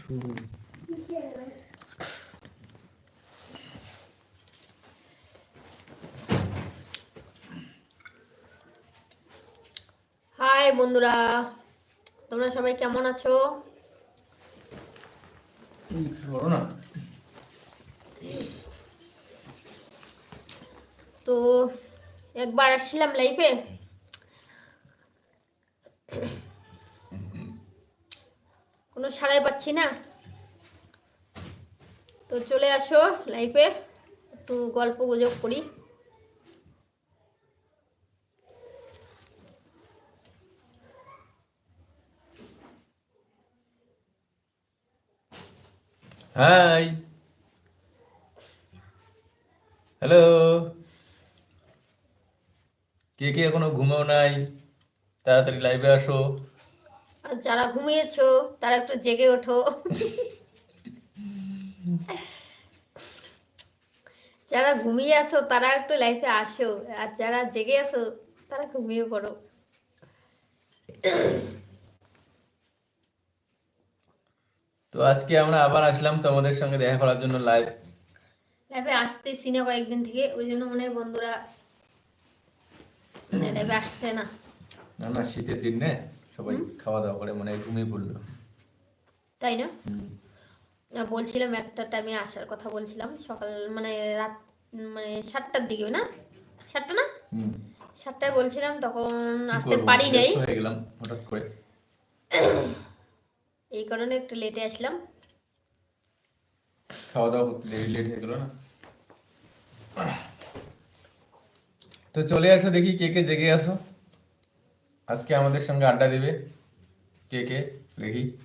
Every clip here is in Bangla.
শুরু হাই বন্ধুরা তোমরা সবাই কেমন আছো? না। তো একবার আসছিলাম লাইফে সাড়াই পাচ্ছি না। তো চলে আসো লাইফে একটু গল্প গুজব করি। হাই হ্যালো কে কে এখনও ঘুমাও নাই? তাড়াতাড়ি লাইভে আসো। আর যারা ঘুমিয়েছো তারা একটু জেগে ওঠো। যারা ঘুমিয়ে আছো তারা একটু লাইফে আসো। আর যারা জেগে আছো তারা ঘুমিয়ে পড়ো। তো আজকে আমরা আবার আসলাম তোমাদের সঙ্গে দেখা করার জন্য লাইভ লাইফে আসতেছি না কয়েকদিন থেকে ওই জন্য মনে হয় বন্ধুরা মানে লাইফে আসছে না। না না শীতের দিন নে সবাই খাওয়া দাওয়া করে মানে ঘুমিয়ে পড়ল। তাই না। বলছিলাম একটা টাইমে আসার কথা বলছিলাম। সকাল মানে রাত মানে সাতটার দিকে না? সাতটা না? সাতটায় বলছিলাম তখন আসতে পারি নাই। হয়ে গেলাম হঠাৎ করে। এই কারণে একটু লেটে আসলাম। খাওয়া দাওয়া করতে দেরি লেট হয়ে গেল না? তো চলে আসো দেখি কে কে জেগে আসো। আজকে আমাদের সঙ্গে আড্ডা দেবে কে কে? দেখি।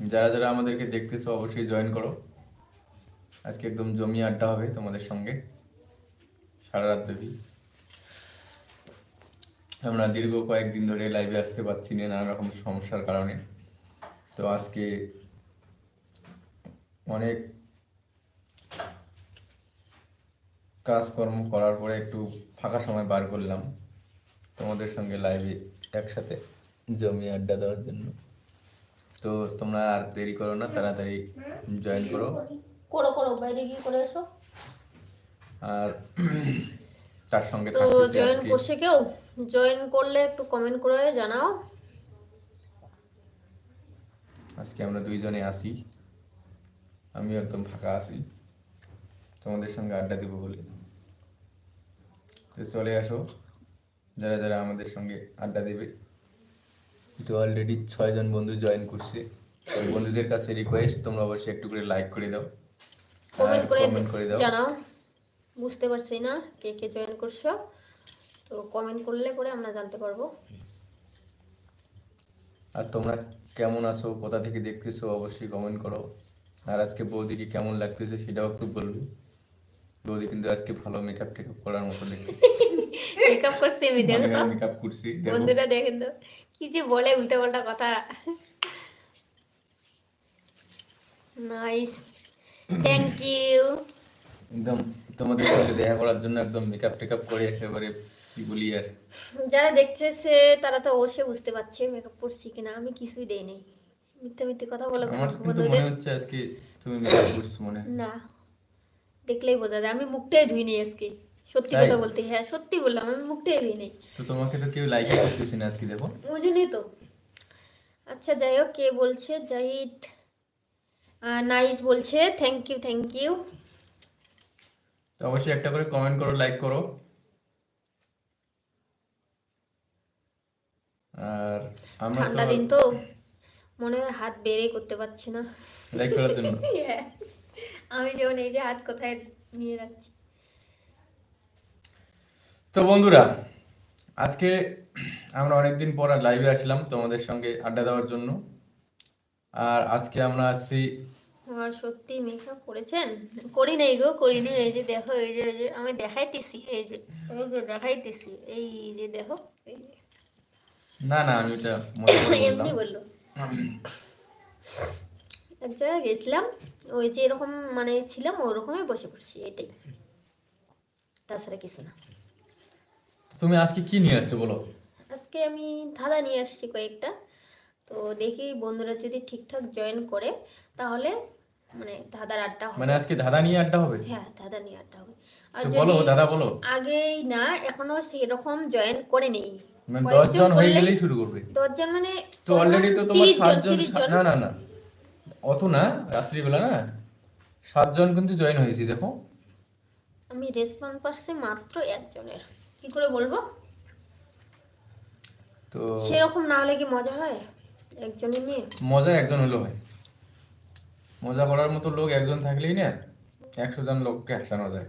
যারা যারা আমাদেরকে দেখতেছো, অবশ্যই জয়েন করো। আজকে একদম জমি আড্ডা হবে তোমাদের সঙ্গে। সারা রাত ব্যাপী। আমরা দীর্ঘ কয়েকদিন ধরে লাইভে আসতে পারছি না, নানা রকম সমস্যার কারণে। তো আজকে অনেক কাজকর্ম করার পরে একটু ফাঁকা সময় বার করলাম। তোমাদের সঙ্গে লাইভে একসাথে জমি আড্ডা দেওয়ার জন্য। তো তোমরা আর দেরি করো না তাড়াতাড়ি জয়েন করো। করো করো বাইরে গিয়ে করে এসো। আর তার সঙ্গে তো জয়েন করছে কেউ? জয়েন করলে একটু কমেন্ট করে জানাও। আজকে আমরা দুইজনে আসি আমি একদম ফাঁকা আছি। তোমাদের সঙ্গে আড্ডা দেবো বলে। তো চলে আসো। যারা যারা আমাদের সঙ্গে আড্ডা দেবে। তো অলরেডি ছয়জন বন্ধু জয়েন করছে। বন্ধুদের কাছে রিকোয়েস্ট তোমরা অবশ্যই একটু করে লাইক করে দাও। কমেন্ট করে দাও। জানাও। বুঝতে পারছি না কে কে জয়েন করছ। তো কমেন্ট করলে পরে আমরা জানতে পারব। আর তোমরা কেমন আছো কোথা থেকে দেখতেছো অবশ্যই কমেন্ট করো। আর আজকে বৌদিকে কেমন লাগতেছে সেটাও একটু বলবে। বৌদি কিন্তু আজকে ভালো মেকআপ টেকআপ করার মতো দেখতেছে। মেকআপ করছি আমি দেখো তো। মেকআপ করছি বন্ধুরা দেখেন তো কি যে বলে উল্টা পাল্টা কথা। নাইস থ্যাংক ইউ একদম তোমাদের সাথে দেখা করার জন্য একদম মেকআপ টেকআপ করে একেবারে কি বলি আর। যারা দেখতেছে তারা তো অবশ্যই বুঝতে পারছে মেকআপ করছি কিনা। আমি কিছুই দেই নাই। মিথ্যে মিথ্যে কথা বলে আমার কিন্তু মনে হচ্ছে আজকে তুমি মেকআপ করছ মনে না দেখলেই বোঝা যায়। আমি মুখটাই ধুই নেই আজকে। সত্যি কথা বলতে হ্যাঁ সত্যি বললাম আমি মুখটাই ধুই নেই। তো তোমাকে তো কেউ লাইক করতেছে না আজকে দেখো। ওই জন্যই তো। আচ্ছা যাই হোক কে বলছে? জাহিদ নাইস বলছে থ্যাংক ইউ থ্যাংক ইউ তো অবশ্যই একটা করে কমেন্ট করো লাইক করো। আর আমরা ঠান্ডা দিন তো মনে হয় হাত বেড়ে করতে পারছি না। লাইক করার জন্য। হ্যাঁ। আমি যেমন এই যে হাত কোথায় নিয়ে রাখছি। তো বন্ধুরা আজকে আমরা অনেকদিন পর লাইভে আসলাম তোমাদের সঙ্গে আড্ডা দেওয়ার জন্য। আর আজকে আমরা আসছি আমার সত্যি মেকআপ করেছেন? করি নাই গো করি নাই। এই যে দেখো এই যে এই যে আমি দেখাইতেছি এই যে এই যে দেখাইতেছি এই যে দেখো। না না আমি এটা মনে এমনি বলল। এক জায়গায় গেছিলাম। ওই যে এরকম মানে ছিলাম ওরকমই বসে পড়ছি এটাই। তাছাড়া কিছু না। তুমি আজকে কি নিয়ে আসছো বলো? আজকে আমি ধাঁধা নিয়ে আসছি কয়েকটা। তো দেখি বন্ধুরা যদি ঠিকঠাক জয়েন করে তাহলে মানে দাদার আড্ডা হবে। মানে আজকে দাদা নিয়ে আড্ডা হবে? হ্যাঁ দাদা নিয়ে আড্ডা হবে। আর তো যদি বলো দাদা বলো। আগেই না এখনও সেরকম জয়েন করে নেই। মানে দশ জন হয়ে গেলেই শুরু করবে। দশজন মানে তো অলরেডি তো তোমার 30 জন, সাতজন 30 জন। না না না। অত না রাত্রিবেলা না। সাতজন কিন্তু জয়েন হয়েছি দেখো। আমি রেসপন্স পাচ্ছি মাত্র একজনের। কি করে বলব? তো সেরকম না হলে কি মজা হয়? একজনের নিয়ে? মজা একজন হলো হয়। মজা করার মতো লোক একজন থাকলেই না একশো জন লোককে হাসানো যায়।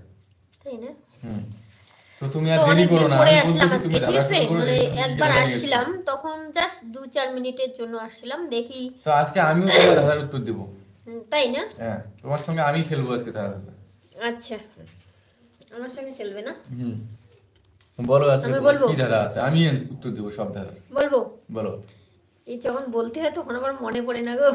তাই না? হুম। তো তুমি আর দেরি করো না আমি বলতেছি তুমি দাদা আছে? শুরু করে মানে একবার আসছিলাম তখন জাস্ট দু চার মিনিটের জন্য আসছিলাম দেখি। এসো। তো আজকে আমিও তোমার দাদার উত্তর দেবো। হুম, তাই না? হ্যাঁ তোমার সঙ্গে আমি খেলব আজকে দাদা আচ্ছা। আমার সঙ্গে খেলবে না? হুম। বলো আজকে আমি বলব? কি দাদা আছে? আমি উত্তর দেবো সব দাদা বলব? বলো। এই যখন বলতে হয় তখন আবার মনে পড়ে না গো।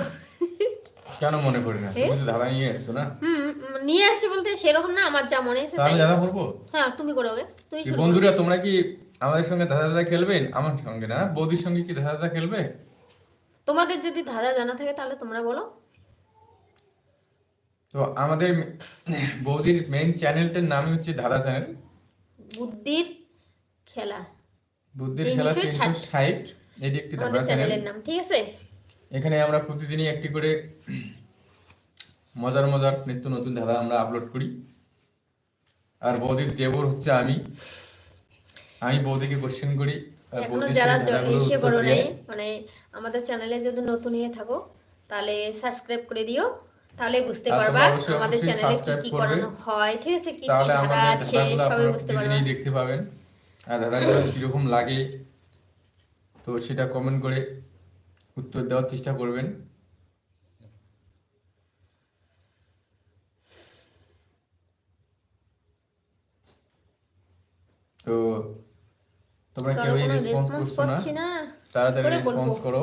কেন মনে পড়ে না? তুমি তো দাদা নিয়ে এসছো না? হুম উম, নিয়ে আসছে বলতে সেরকম না আমার যা মনে এসে তো আমি বলব হ্যাঁ তুমি করোগে তুমি শুরু করো। বন্ধুরা তোমরা কি আমাদের সঙ্গে দাদা দাদা খেলবেন আমার সঙ্গে না বৌদির সঙ্গে কি দাদা দাদা খেলবে? তোমাদের যদি ধাঁধা জানা থাকে তাহলে তোমরা বলো। তো আমাদের বৌদির মেইন চ্যানেলটার নাম হচ্ছে দাদা চ্যানেল বুদ্ধির খেলা। বুদ্ধির খেলা তিনশো ষাট। এটি একটি আমাদের চ্যানেলের নাম ঠিক আছে? এখানে আমরা প্রতিদিনই একটি করে মজার মজার নিত্য নতুন ধাঁধা আমরা আপলোড করি। আর বৌদির দেবর হচ্ছে আমি। আমি বৌদিকে কোশ্চেন করি এখনও যারা এসে করো নাই মানে আমাদের চ্যানেলে যদি নতুন হয়ে থাকো তাহলে সাবস্ক্রাইব করে দিও। তাহলে বুঝতে পারবা আমাদের চ্যানেলে কি কি করানো হয় ঠিক আছে? কি কি আমাদের আছে সবই বুঝতে পারবা। দেখতে পাবেন। আর ধাঁধাগুলো কীরকম লাগে? তো সেটা কমেন্ট করে উত্তর দেওয়ার চেষ্টা করবেন। তো তোমরা কোনো রেসপন্স করছ না? তাড়াতাড়ি রেসপন্স করো।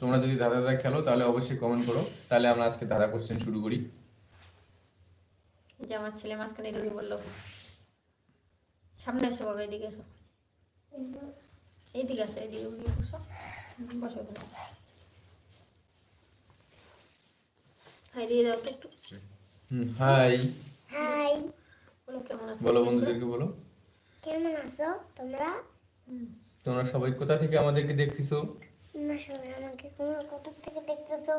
তোমরা যদি ধাঁধা ধাঁধা খেলো তাহলে অবশ্যই কমেন্ট করো। তাহলে আমরা আজকে ধাঁধা কোশ্চেন শুরু করি। যে আমার ছেলে মাঝখানে বলল। সামনে এসো বাবা এদিকে এসো। এইদিকে আসো এইদিকে বসো। বসো হাই দিয়ে দাও তো একটু। হাই। হাই। বলো কেমন আছো বলো বন্ধুদেরকে বলো। কেমন আছো তোমরা? তোমরা সবাই কোথা থেকে আমাদেরকে দেখতেছো? তোমরা সবাই আমাকে কোন কোথা থেকে দেখতেছো?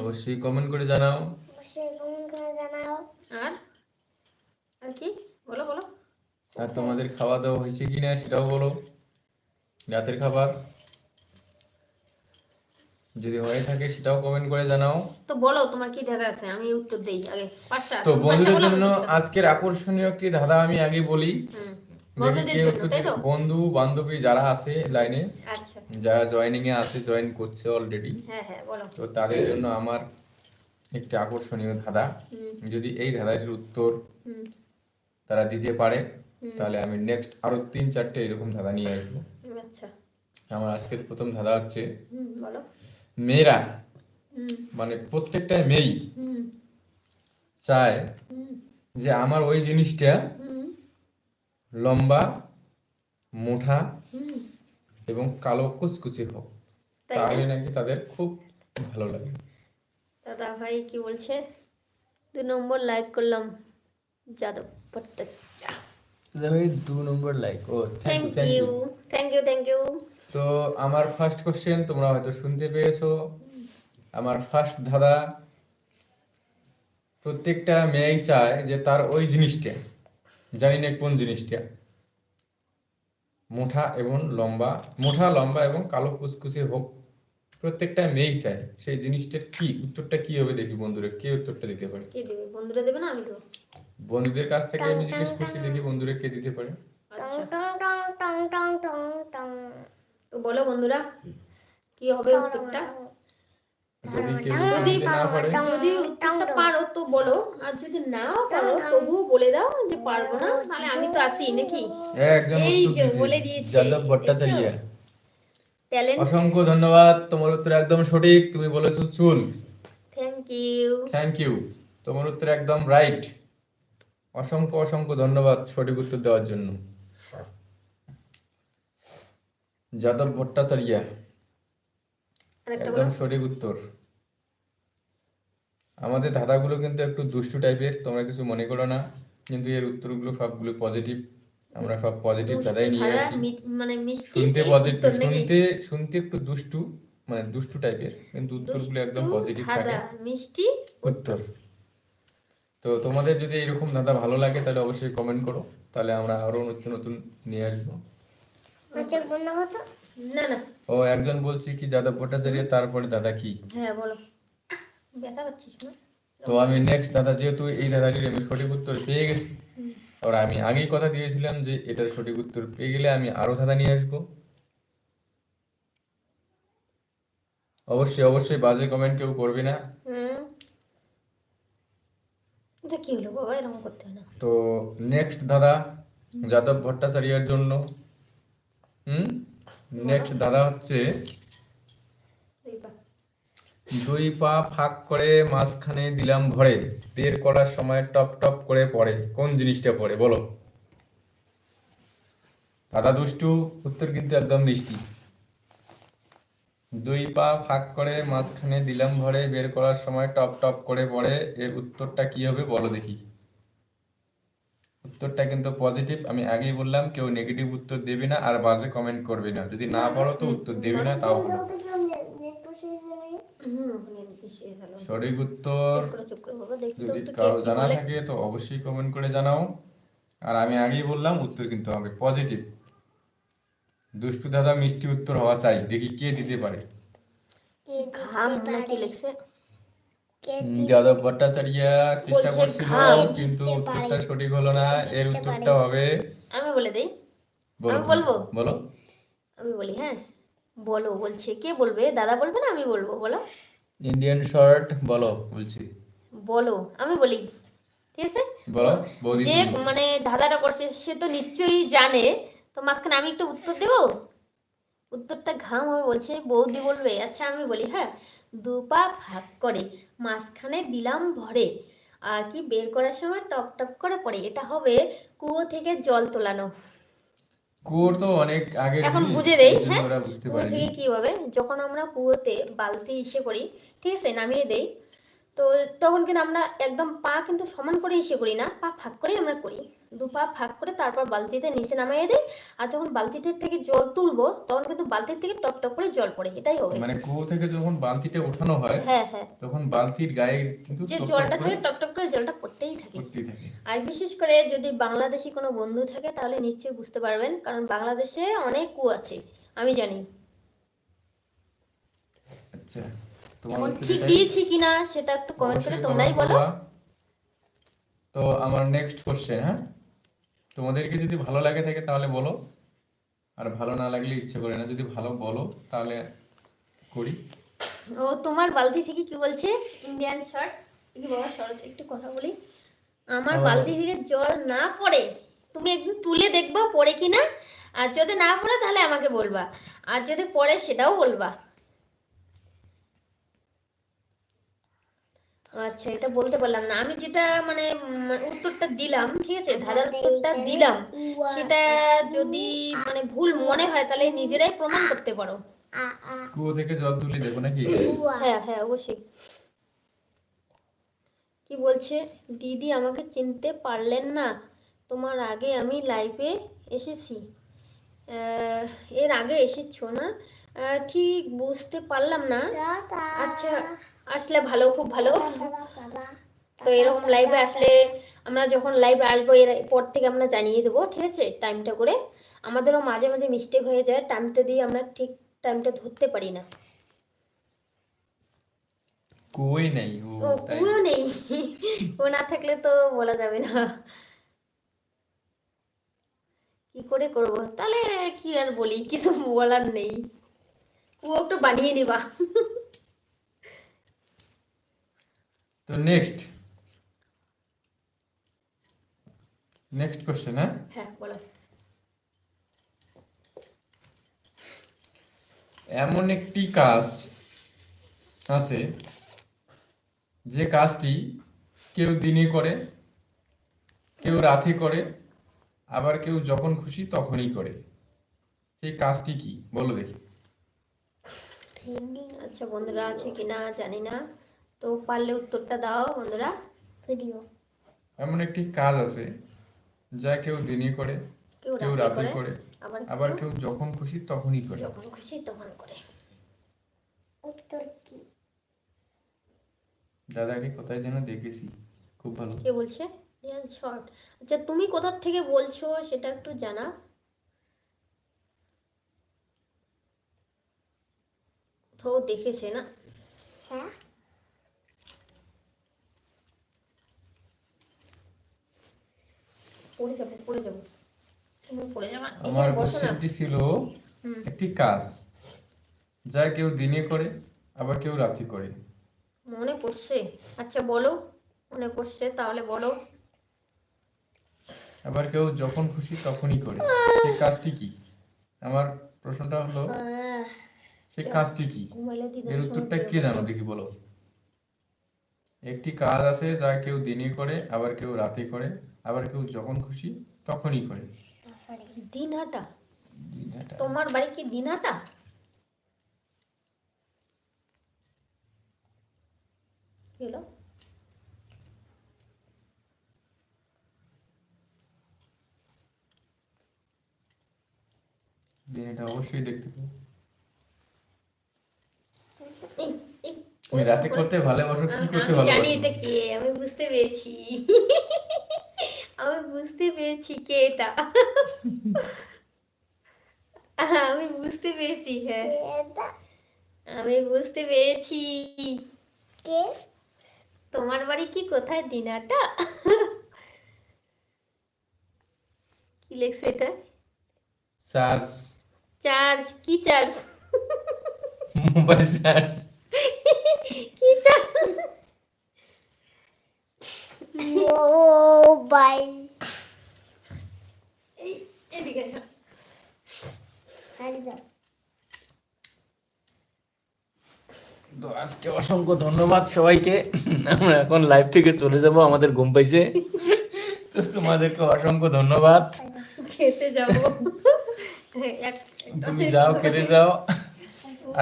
অবশ্যই কমেন্ট করে জানাও। অবশ্যই কমেন্ট করে জানাও। আর? আর কি? বলো বলো। আর তোমাদের খাওয়া দাওয়া হয়েছে কিনা সেটাও বলো। রাতের খাবার? যদি হয়ে থাকে সেটাও কমেন্ট করে জানাও। তো বলো তোমার কি ধাঁধা আছে? আমি উত্তর দেই আগে পাঁচটা। তো বন্ধুদের জন্য আজকের আকর্ষণীয় একটি ধাঁধা আমি আগে বলি। বন্ধু বান্ধবী যারা আছে লাইনে আচ্ছা। যারা জয়েনিং এ আছে জয়েন করছে অলরেডি হ্যাঁ হ্যাঁ তো তাদের জন্য আমার একটি আকর্ষণীয় ধাঁধা। যদি এই ধাঁধাটির উত্তর তারা দিতে পারে তাহলে আমি নেক্সট আরও তিন চারটে এরকম ধাঁধা নিয়ে আসব। আচ্ছা। আমার আজকের প্রথম ধাঁধা হচ্ছে হুম বলো। মেয়েরা মানে প্রত্যেকটা মেয়েই চায় যে আমার ওই জিনিসটা লম্বা মোটা হুম। এবং কালো কুচকুচে হোক। তাহলে নাকি তাদের খুব ভালো লাগে। দাদা ভাই কি বলছে? দু নম্বর লাইক করলাম। যাদব ভট্টাচার্য। দু নম্বর like O thank you thank you thank you তো আমার ফার্স্ট কোশ্চেন তোমরা হয়তো শুনতে পেয়েছ। আমার ফার্স্ট ধাঁধা প্রত্যেকটা মেয়েই চায় যে তার ওই জিনিসটা জানি না কোন জিনিসটা মোটা এবং লম্বা মোটা লম্বা এবং কালো কুচকুচে হোক প্রত্যেকটা মেয়েই চায় সেই জিনিসটা কি উত্তরটা কি হবে দেখি বন্ধুরা কে উত্তরটা দিতে পারে? কে দেবে? বন্ধুরা দেবে না? আমি দেবো। বন্ধুদের কাছ থেকে আমি জিজ্ঞেস করছি দেখি বন্ধুরা কে দিতে পারে। আচ্ছা। তো বলো বন্ধুরা কি হবে উত্তরটা? যদি উত্তরটা পারো তো বলো আর যদি নাও পারো তবুও বলে দাও যে পারব না তাহলে আমি তো আসি নাকি? এই যে বলে দিয়েছে যাদব ভট্টাচার্য। ট্যালেন্ট অসংখ্য ধন্যবাদ তোমার উত্তর একদম সঠিক তুমি বলেছ চুল। থ্যাংক ইউ থ্যাংক ইউ তোমার উত্তর একদম রাইট অসংখ্য অসংখ্য ধন্যবাদ সঠিক উত্তর দেওয়ার জন্য। যাদব ভট্টাচার্য একদম সঠিক উত্তর। আমাদের ধাঁধাগুলো কিন্তু একটু দুষ্টু টাইপের তোমরা কিছু মনে করো না কিন্তু এর উত্তরগুলো সবগুলো পজিটিভ আমরা সব পজিটিভ ধাঁধাই নিয়ে আসি। মানে শুনতে পজিটিভ শুনতে শুনতে একটু দুষ্টু মানে দুষ্টু টাইপের কিন্তু উত্তরগুলো একদম পজিটিভ থাকে। মিষ্টি উত্তর। তো তোমাদের যদি এরকম ধাঁধা ভালো লাগে তাহলে অবশ্যই কমেন্ট করো। তাহলে আমরা আরও নতুন নতুন নিয়ে আসব। হতো? না না। ও একজন বলছি কি দাদা ভট্টাচার্য তারপরে দাদা কি? হ্যাঁ বলো। ব্যথা পাচ্ছিস না তো আমি নেক্সট দাদা যেহেতু এই দাদাটির আমি সঠিক উত্তর পেয়ে গেছি আর আমি আগেই কথা দিয়েছিলাম যে এটার সঠিক উত্তর পেয়ে গেলে আমি আরও দাদা নিয়ে আসব। অবশ্যই অবশ্যই বাজে কমেন্ট কেউ করবে না। এটা কি হলো বাবা? এরকম করতে হয় না। তো নেক্সট দাদা যাদব ভট্টাচার্যের জন্য হুম? নেক্সট দাদা হচ্ছে দুই পা ফাঁক করে মাঝখানে দিলাম ভরে। বের করার সময় টপ টপ করে পড়ে। কোন জিনিসটা পড়ে বলো? দাদা দুষ্টু উত্তর কিন্তু একদম মিষ্টি। দুই পা ফাঁক করে মাঝখানে দিলাম ভরে বের করার সময় টপ টপ করে পড়ে, এর উত্তরটা কি হবে বলো দেখি। উত্তরটা কিন্তু পজিটিভ আমি আগেই বললাম, কেউ নেগেটিভ উত্তর দেবে না আর বাজে কমেন্ট করবে না। যদি না পারো তো উত্তর দেবে না, তাও ভালো। সঠিক উত্তর যদি কারও জানা থাকে তো অবশ্যই কমেন্ট করে জানাও। আর আমি আগেই বললাম, উত্তর কিন্তু হবে পজিটিভ দুষ্টু দাদা মিষ্টি উত্তর হওয়া চাই। দেখি কে দিতে পারে। কে ঘাম নাকি? লেখছে? যাদব ভট্টাচার্য চেষ্টা করছিল কিন্তু উত্তরটা সঠিক হলো না। এর উত্তরটা হবে আমি বলে দেই। আমি বলব? বলো। আমি বলি হ্যাঁ। বলো বলছে। কে বলবে? দাদা বলবে না আমি বলব? বলো। ইন্ডিয়ান শর্ট বলো বলছি। বলো আমি বলি। ঠিক আছে? বলো যে মানে দাদাটা করছে সে তো নিশ্চয়ই জানে। তো মাঝখানে আমি একটু উত্তর দেবো? উত্তরটা ঘাম হবে বলছে বৌদি বলবে আচ্ছা আমি বলি হ্যাঁ? দু পা ভাগ করে মাঝখানে দিলাম ভরে আর কি বের করার সময় টপ টপ করে পড়ে এটা হবে কুয়ো থেকে জল তোলানো। কুয়োর তো অনেক আগে এখন বুঝে দেই, হ্যাঁ? কুয়ো থেকে কি হবে? যখন আমরা কুয়োতে বালতি ইসে করি ঠিক আছে নামিয়ে দেই তো তখন কিন্তু আমরা একদম পা কিন্তু সমান করে ইসে করি না পা ফাঁক করেই আমরা করি। দু পা ফাঁক করে তারপর বালতিতে নিচে নামিয়ে দেই আর যখন বালতিটার থেকে জল তুলবো তখন কিন্তু বালতির থেকে টপ টপ করে জল পড়ে এটাই হবে। মানে কুয়ো থেকে যখন বালতিটা ওঠানো হয় হ্যাঁ হ্যাঁ। তখন বালতির গায়ে কিন্তু যে জলটা থাকে টপ টপ করে জলটা পড়তেই থাকে। পড়তেই থাকে। আর বিশেষ করে যদি বাংলাদেশি কোনো বন্ধু থাকে তাহলে নিশ্চয়ই বুঝতে পারবেন কারণ বাংলাদেশে অনেক কুয়ো আছে আমি জানি। আচ্ছা। তোমার ঠিক? দিয়েছি কিনা সেটা একটু কমেন্ট করে তোমরাই বলো। তো আমার নেক্সট কোশ্চেন হ্যাঁ? তোমাদেরকে যদি ভালো লাগে থাকে তাহলে বলো। আর ভালো না লাগলে ইচ্ছে করে না যদি ভালো বলো তাহলে করি। ও তোমার বালতি থেকে কি বলছে? ইন্ডিয়ান শর্ট একটু বাবা শর্ট একটু কথা বলি। আমার আমার- বালতি থেকে জল না পড়ে তুমি একদিন তুলে দেখবা পড়ে কিনা। আর যদি না পড়ে তাহলে আমাকে বলবা। আর যদি পড়ে সেটাও বলবা। আচ্ছা এটা বলতে পারলাম না। আমি যেটা মানে উত্তরটা দিলাম ঠিক আছে? ধাঁধার উত্তরটা দিলাম। সেটা যদি মানে ভুল মনে হয় তাহলে নিজেরাই প্রমাণ করতে পারো। কুয়ো থেকে জল তুলে দেবো নাকি? হ্যাঁ হ্যাঁ অবশ্যই। কি বলছে? দিদি আমাকে চিনতে পারলেন না। তোমার আগে আমি লাইভে এসেছি। আহ, এর আগে এসেছ না? আহ, ঠিক বুঝতে পারলাম না। আচ্ছা আসলে ভালো খুব ভালো। তো এরকম লাইভে আসলে আমরা যখন লাইভে আসব এর পর থেকে আমরা জানিয়ে দেবো ঠিক আছে? টাইমটা করে। আমাদেরও মাঝে মাঝে মিস্টেক হয়ে যায় টাইমটা দিয়ে আমরা ঠিক টাইমটা ধরতে পারি না। কুয়োই নেই ও ও কুয়ো নেই। ও না থাকলে তো বলা যাবে না। কি করে করব? তাহলে কি আর বলি কিছু বলার নেই। কুয়ো একটু বানিয়ে নিবা। তো নেক্সট নেক্সট কোশ্চেন হ্যাঁ? হ্যাঁ বলো। এমন একটি কাজ আছে যে কাজটি কেউ দিনে করে কেউ রাতে করে আবার কেউ যখন খুশি তখনই করে। সেই কাজটি কি? বলো দেখি। আচ্ছা বন্ধুরা আছে কিনা জানি না। তো পারলে উত্তরটা দাও বন্ধুরা ভিডিও এমন একটি কাজ আছে যা কেউ দিনে করে কেউ রাতে করে আবার কেউ যখন খুশি তখনই করে। যখন খুশি তখন করে। উত্তর কি? দাদাকে কোথায় যেন দেখেছি খুব ভালো। কে বলছে? রিয়ান শর্ট। আচ্ছা তুমি কোথার থেকে বলছো সেটা একটু জানা। কোথাও দেখেছে না? হ্যাঁ। পড়ে যাব পড়ে যাব। তুমি পড়ে যাবা আমার কোশ্চেনটি ছিল একটি কাজ যা কেউ দিনে করে আবার কেউ রাতে করে। মনে পড়ছে? আচ্ছা বলো মনে পড়ছে তাহলে বলো। আবার কেউ যখন খুশি তখনই করে। সেই কাজটি কি? আমার প্রশ্নটা হলো কাজটি কি? এর উত্তরটা কে জানো? দেখি বলো। একটি কাজ আছে যা কেউ দিনে করে আবার কেউ রাতে করে। আবার কেউ যখন খুশি তখনই করে। দিনহাটা। তোমার বাড়ি কি দিনহাটা? দিনাটা অবশ্যই দেখতে পাবো। তুমি রাতে করতে ভালোবাসো কি করতে আমি জানি এটা কে আমি বুঝতে পেরেছি। আমি বুঝতে পেরেছি কে এটা। আমি বুঝতে পেরেছি হ্যাঁ। আমি বুঝতে পেরেছি। কে? তোমার বাড়ি কি কোথায় দিনাটা? কি লেখছে এটা? চার্জ। চার্জ কি চার্জ? মোবাইল চার্জ কি চার্জ মোবাইল। এদিকে দাও তো আজকে অসংখ্য ধন্যবাদ সবাইকে। আমরা এখন লাইভ থেকে চলে যাব আমাদের ঘুম পাইছে। তো তোমাদেরকে অসংখ্য ধন্যবাদ। খেতে যাব। তুমি যাও খেতে যাও।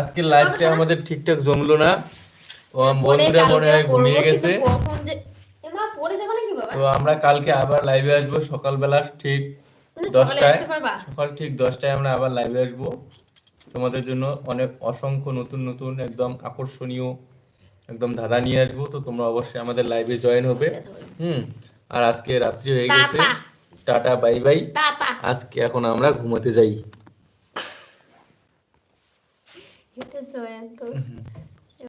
আজকে লাইভটা আমাদের ঠিকঠাক জমলো না। বন্ধুরা মনে হয় ঘুমিয়ে গেছে। তো আমরা কালকে আবার লাইভে আসব সকালবেলা ঠিক দশটায়। সকাল ঠিক দশটায় আমরা আবার লাইভে আসব। তোমাদের জন্য অনেক অসংখ্য নতুন নতুন একদম আকর্ষণীয় একদম ধাঁধা নিয়ে আসব। তো তোমরা অবশ্যই আমাদের লাইভে জয়েন হবে। হুম আর আজকে রাত্রি হয়ে গেছে। টাটা। বাই বাই আজকে এখন আমরা ঘুমাতে যাই। এটা জয়ান্ত